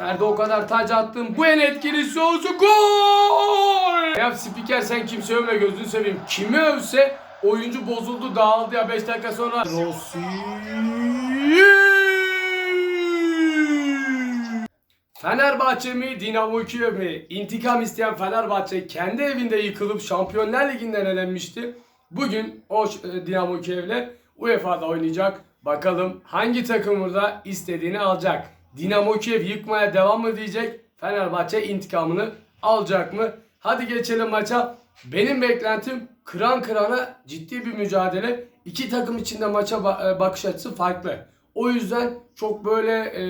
Ferdi o kadar taç attım. Bu en etkilisi olsun. Gol! Ya spiker sen kimse övme gözünü seveyim. Kimi övse oyuncu bozuldu dağıldı ya 5 dakika sonra. Rossi. Fenerbahçe mi, Dinamo Kiev mi? İntikam isteyen Fenerbahçe kendi evinde yıkılıp Şampiyonlar Ligi'nden elenmişti. Bugün o e, Dinamo Kiev'le UEFA'da oynayacak. Bakalım hangi takım burada istediğini alacak. Dinamo Kiev yıkmaya devam mı diyecek? Fenerbahçe intikamını alacak mı? Hadi geçelim maça. Benim beklentim kıran kırana ciddi bir mücadele. İki takım içinde maça e, bakış açısı farklı. O yüzden çok böyle e,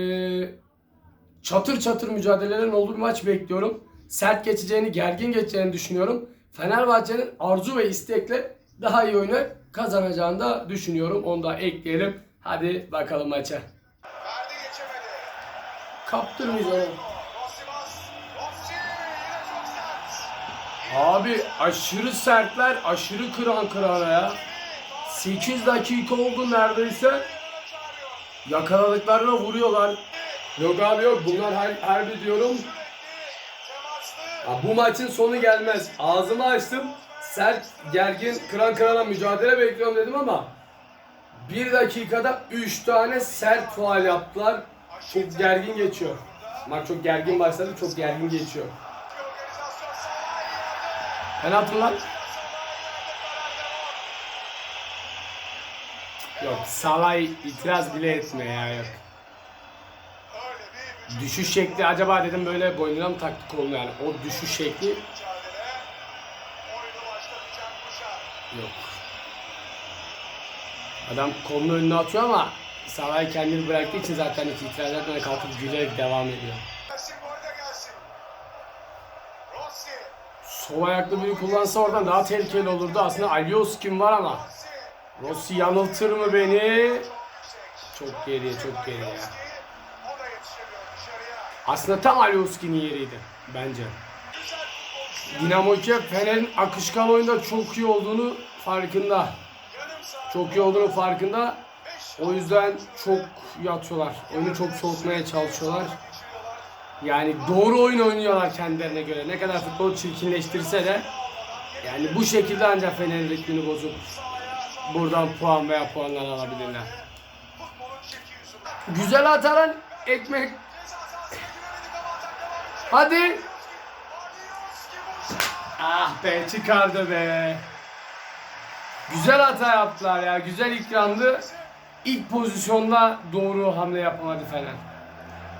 çatır çatır mücadelelerin olduğu bir maç bekliyorum. Sert geçeceğini, gergin geçeceğini düşünüyorum. Fenerbahçe'nin arzu ve istekle daha iyi oyunu kazanacağını da düşünüyorum. Onu da ekleyelim. Hadi bakalım maça. Kaptırmayacağım. Abi aşırı sertler, aşırı kıran kırana ya. 8 dakika oldu neredeyse. Yakaladıklarına vuruyorlar. Yok abi yok bunlar her, harbi diyorum. Ya bu maçın sonu gelmez. Ağzımı açtım. Sert, gergin, kıran kırana mücadele bekliyorum dedim ama bir dakikada 3 tane sert faal yaptılar. Çok gergin geçiyor. Maç çok gergin başladı, çok gergin geçiyor. Penaltı lan. Yok, Salay itiraz bile etme ya yok. Düşüş şekli acaba dedim böyle boynuna mı taktık kolunu yani. O düşüş şekli. Yok. Adam kolunu önüne atıyor ama Salay kendini bıraktığı için zaten hiç itiraz etmeden kalkıp gülerek devam ediyor. Sol ayaklı biri kullansa oradan daha tehlikeli olurdu. Aslında Alioski var ama Rossi. Yanıltır mı beni? Çok geriye, çok geriye ya. Aslında tam Alioski'nin yeriydi bence. Dinamo Kiev Fener'in akışkan oyunda çok iyi olduğunu farkında. Çok iyi olduğunu farkında. O yüzden çok yatıyorlar. Oyunu çok soğutmaya çalışıyorlar. Yani doğru oyun oynuyorlar kendilerine göre. Ne kadar futbol çirkinleştirse de yani bu şekilde ancak Fener'in ritmini bozup buradan puan veya puanlar alabilirler. Güzel ataran ekmek. Hadi. Ah be çıkardı be. Güzel hata yaptılar ya. Güzel ikramdı. İlk pozisyonda doğru hamle yapamadı Fener.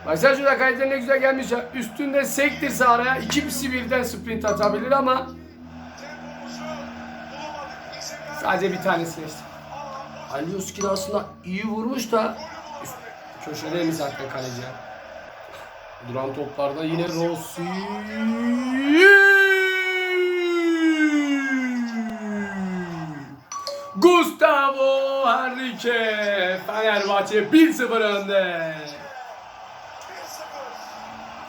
Baksana şurada kayıtlar ne güzel gelmiş. Üstünde sektirse araya ikisi birden sprint atabilir ama sadece bir tanesini işte. Alioski de aslında iyi vurmuş da üst- köşedeymiş zaten kaleci. Duran toplarda yine Rossi. Gustavo Henrique Fenerbahçe 1-0 önde. 1-0.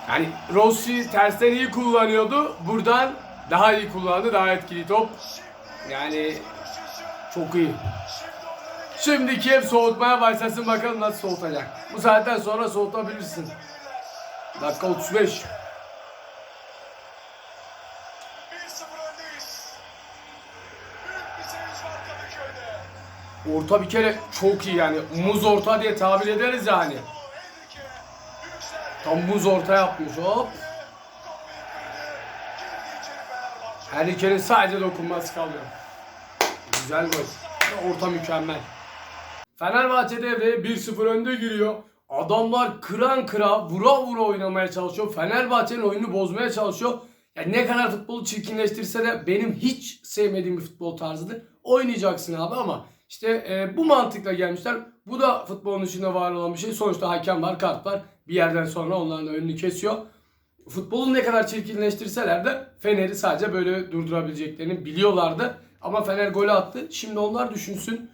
Yani Rossi tersten iyi kullanıyordu. Buradan daha iyi kullandı. Daha etkili top. Yani çok iyi. Şimdi Kiev soğutmaya başlasın bakalım nasıl soğutacak. Bu saatten sonra soğutabilirsin. Dakika 35. Orta bir kere çok iyi yani. Muz orta diye tabir ederiz yani. Tam muz orta yapmış hop. Fenerbahçe. Henrique'nin sadece dokunması kalıyor. Güzel gol. Orta mükemmel. Fenerbahçe devreye 1-0 önde giriyor. Adamlar kıran kıra, vura vura oynamaya çalışıyor. Fenerbahçe'nin oyunu bozmaya çalışıyor. Yani ne kadar futbolu çirkinleştirse de benim hiç sevmediğim bir futbol tarzıdır. Oynayacaksın abi ama işte e, bu mantıkla gelmişler. Bu da futbolun içinde var olan bir şey. Sonuçta hakem var, kart var. Bir yerden sonra onların önünü kesiyor. Futbolu ne kadar çirkinleştirseler de Fener'i sadece böyle durdurabileceklerini biliyorlardı. Ama Fener golü attı. Şimdi onlar düşünsün.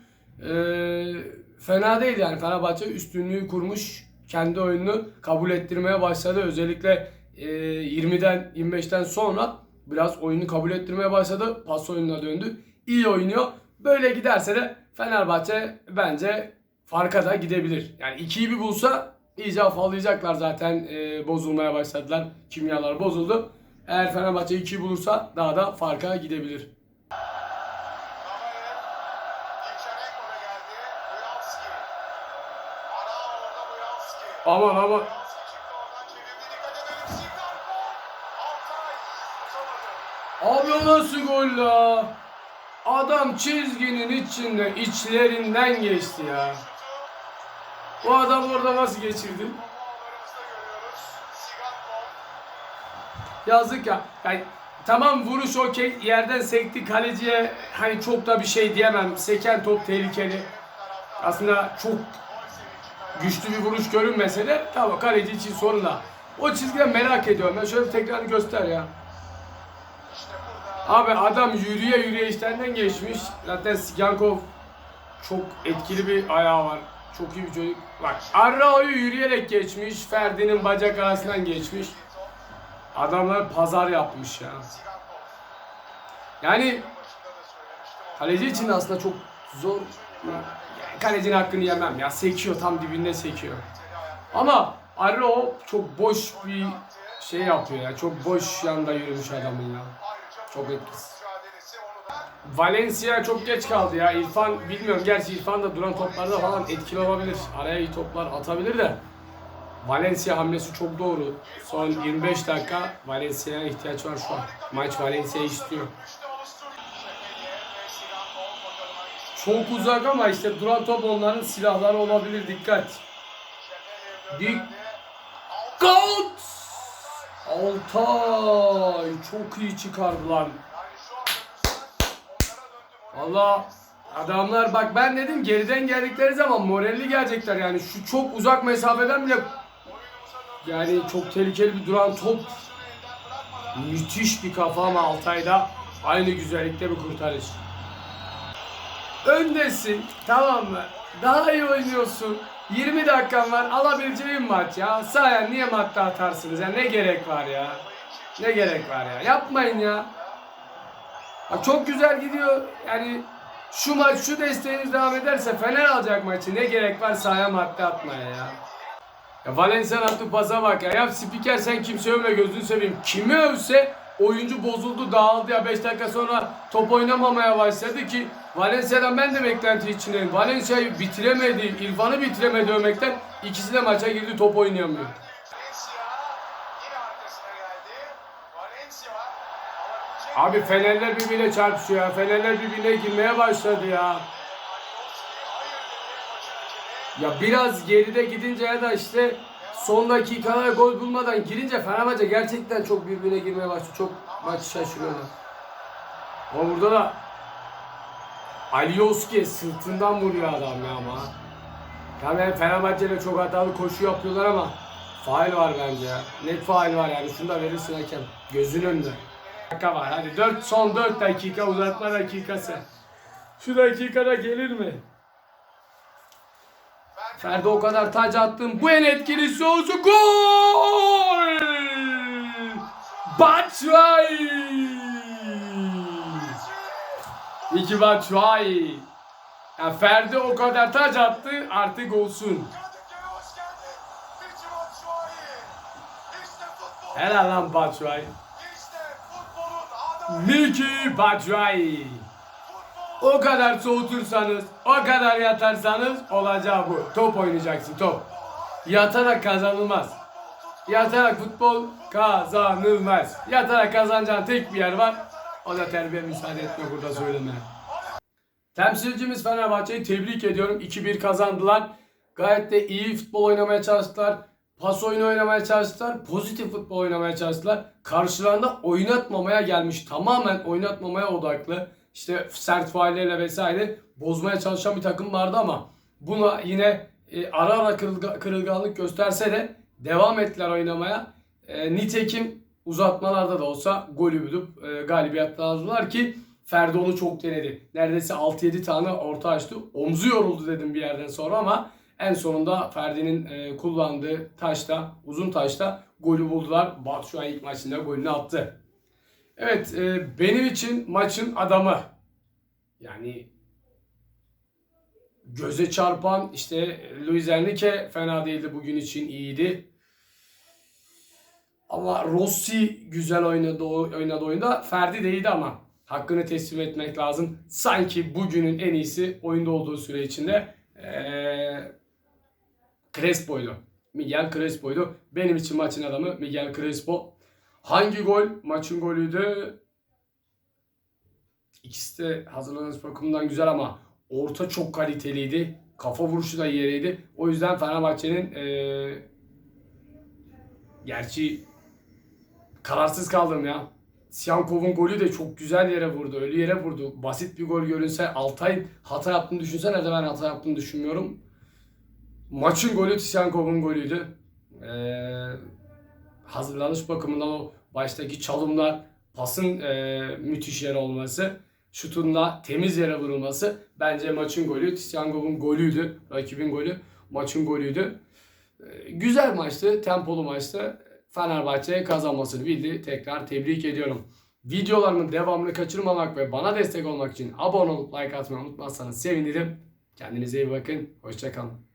Ee, fena değil yani. Fenerbahçe üstünlüğü kurmuş. Kendi oyununu kabul ettirmeye başladı. Özellikle e, 20'den 25'ten sonra biraz oyunu kabul ettirmeye başladı. Pas oyununa döndü. İyi oynuyor. Böyle giderse de Fenerbahçe bence farka da gidebilir. Yani 2'yi bir bulsa iyice afallayacaklar zaten e, bozulmaya başladılar. Kimyalar bozuldu. Eğer Fenerbahçe 2 bulursa daha da farka gidebilir. Aman aman. Abi o nasıl gol la? Adam çizginin içinde içlerinden geçti ya. Bu adam orada nasıl geçirdi? Yazık ya. Yani tamam vuruş okey. Yerden sekti kaleciye hani çok da bir şey diyemem. Seken top tehlikeli. Aslında çok güçlü bir vuruş görünmese de tamam kaleci için sorun da. O çizgiden merak ediyorum. Ben şöyle bir tekrar göster ya. Abi adam yürüye yürüye işlerinden geçmiş. Zaten Sigankov çok etkili bir ayağı var. Çok iyi bir çocuk. Bak Arrao'yu yürüyerek geçmiş. Ferdi'nin bacak arasından geçmiş. Adamlar pazar yapmış ya. Yani kaleci için aslında çok zor. Yani kalecinin hakkını yemem ya. Sekiyor tam dibinde sekiyor. Ama Arrao çok boş bir şey yapıyor ya. Çok boş yanda yürümüş adamın ya. Çok etkisiz. mücadelesi onu da Valencia çok geç kaldı ya. İrfan bilmiyorum. Gerçi İrfan da duran toplarda falan etkili olabilir. Araya iyi toplar atabilir de. Valencia hamlesi çok doğru. Son 25 dakika Valencia'ya ihtiyaç var şu an. Maç Valencia istiyor. Çok uzak ama işte duran top onların silahları olabilir. Dikkat. Dik. Goat! Altay çok iyi onlara döndü. Valla adamlar bak ben dedim geriden geldikleri zaman moralli gelecekler yani şu çok uzak mesafeden bile yani çok tehlikeli bir duran top müthiş bir kafa ama Altay'da aynı güzellikte bir kurtarış. Öndesin tamam mı? Daha iyi oynuyorsun. 20 dakikan var alabileceğin maç ya. Sahaya niye madde atarsınız ya ne gerek var ya? Ne gerek var ya? Yapmayın ya. Bak çok güzel gidiyor. Yani şu maç şu desteğiniz devam ederse Fener alacak maçı. Ne gerek var sahaya madde atmaya ya. Ya Valencia'nın attığı pasa bak ya. Ya spiker sen kimse övme gözünü seveyim. Kimi övse oyuncu bozuldu dağıldı ya 5 dakika sonra top oynamamaya başladı ki Valencia'dan ben de beklenti içindeyim. Valencia'yı bitiremedi, İrfan'ı bitiremedi övmekten ikisi de maça girdi top oynayamıyor. Abi Fenerler birbirine çarpışıyor ya. Fenerler birbirine girmeye başladı ya. Ya biraz geride gidince ya da işte son dakikalara gol bulmadan girince Fenerbahçe gerçekten çok birbirine girmeye başladı. Çok maç şaşırıyorlar. Ama burada da Alioski sırtından vuruyor adam ya ama. Tabii Fenerbahçe'yle çok hatalı koşu yapıyorlar ama faal var bence ya. Net faal var yani. Şunu da verirsin hakem. Gözün önünde. Dakika var. Hadi 4 son 4 dakika uzatma dakikası. Şu dakikada gelir mi? Ferdi o kadar taç attım. Bu en etkilisi olsun. Gol! Batshuayi! İki Batshuayi. Ya Ferdi o kadar taç attı artık olsun. Helal lan Batshuayi. İşte futbolun adamı. Miki Batshuayi. O kadar soğutursanız, o kadar yatarsanız olacağı bu. Top oynayacaksın top. Yatarak kazanılmaz. Yatarak futbol kazanılmaz. Yatarak kazanacağın tek bir yer var. O da terbiye müsaade etmiyor burada söylemeye. Temsilcimiz Fenerbahçe'yi tebrik ediyorum. 2-1 kazandılar. Gayet de iyi futbol oynamaya çalıştılar. Pas oyunu oynamaya çalıştılar. Pozitif futbol oynamaya çalıştılar. Karşılarında oynatmamaya gelmiş. Tamamen oynatmamaya odaklı. İşte sert faullerle vesaire bozmaya çalışan bir takım vardı ama buna yine e, ara ara kırılga- kırılganlık gösterse de devam ettiler oynamaya. E, nitekim uzatmalarda da olsa golü bulup e, galibiyet aldılar ki Ferdi onu çok denedi. Neredeyse 6-7 tane orta açtı. Omzu yoruldu dedim bir yerden sonra ama en sonunda Ferdi'nin e, kullandığı taşta, uzun taşta golü buldular. Batu şu an ilk maçında golünü attı. Evet, e, benim için maçın adamı. Yani göze çarpan işte Luis Enrique fena değildi bugün için iyiydi. Ama Rossi güzel oynadı, oynadı oyunda. Ferdi de iyiydi ama hakkını teslim etmek lazım. Sanki bugünün en iyisi oyunda olduğu süre içinde ee, Crespo'ydu. Miguel Crespo'ydu. Benim için maçın adamı Miguel Crespo. Hangi gol? Maçın golüydü. İkisi de hazırlanış bakımından güzel ama orta çok kaliteliydi. Kafa vuruşu da yeriydi. O yüzden Fenerbahçe'nin ee, gerçi kararsız kaldım ya. Siyankov'un golü de çok güzel yere vurdu. Ölü yere vurdu. Basit bir gol görünse Altay hata yaptığını düşünsene de ben hata yaptığını düşünmüyorum. Maçın golü Siyankov'un golüydü. Ee, hazırlanış bakımından o baştaki çalımlar, pasın ee, müthiş yer olması, şutun da temiz yere vurulması bence maçın golü. Tisyankov'un golüydü. Rakibin golü. Maçın golüydü. Ee, güzel maçtı. Tempolu maçtı. Fenerbahçe kazanmasını bildi. Tekrar tebrik ediyorum. Videolarımın devamını kaçırmamak ve bana destek olmak için abone olup like atmayı unutmazsanız sevinirim. Kendinize iyi bakın. Hoşçakalın.